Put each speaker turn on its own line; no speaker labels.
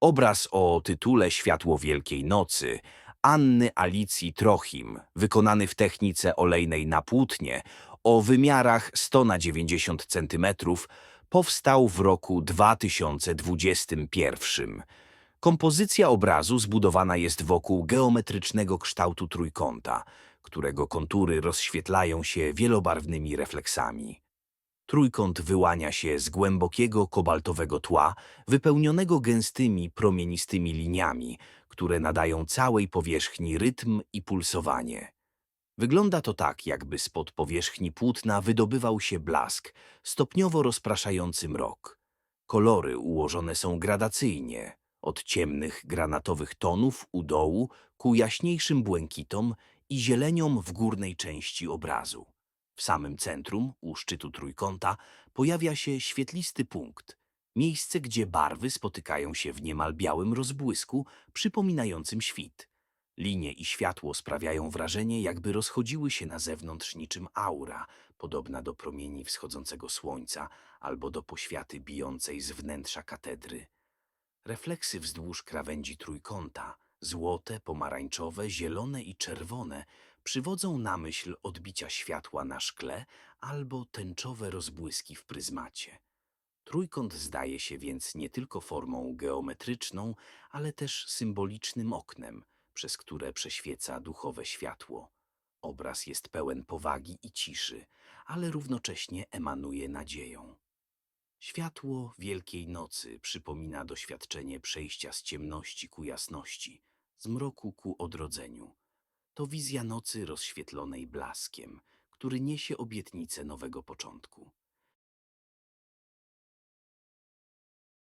Obraz o tytule Światło Wielkiej Nocy Anny Alicji Trochim, wykonany w technice olejnej na płótnie o wymiarach 100 na 90 cm, powstał w roku 2021. Kompozycja obrazu zbudowana jest wokół geometrycznego kształtu trójkąta, którego kontury rozświetlają się wielobarwnymi refleksami. Trójkąt wyłania się z głębokiego kobaltowego tła, wypełnionego gęstymi, promienistymi liniami, które nadają całej powierzchni rytm i pulsowanie. Wygląda to tak, jakby spod powierzchni płótna wydobywał się blask, stopniowo rozpraszający mrok. Kolory ułożone są gradacyjnie, od ciemnych granatowych tonów u dołu ku jaśniejszym błękitom i zieleniom w górnej części obrazu. W samym centrum, u szczytu trójkąta, pojawia się świetlisty punkt, miejsce, gdzie barwy spotykają się w niemal białym rozbłysku przypominającym świt. Linie i światło sprawiają wrażenie, jakby rozchodziły się na zewnątrz niczym aura, podobna do promieni wschodzącego słońca albo do poświaty bijącej z wnętrza katedry. Refleksy wzdłuż krawędzi trójkąta, złote, pomarańczowe, zielone i czerwone, przywodzą na myśl odbicia światła na szkle albo tęczowe rozbłyski w pryzmacie. Trójkąt zdaje się więc nie tylko formą geometryczną, ale też symbolicznym oknem, przez które prześwieca duchowe światło. Obraz jest pełen powagi i ciszy, ale równocześnie emanuje nadzieją. Światło wielkiej nocy przypomina doświadczenie przejścia z ciemności ku jasności, z mroku ku odrodzeniu. To wizja nocy rozświetlonej blaskiem, który niesie obietnicę nowego początku.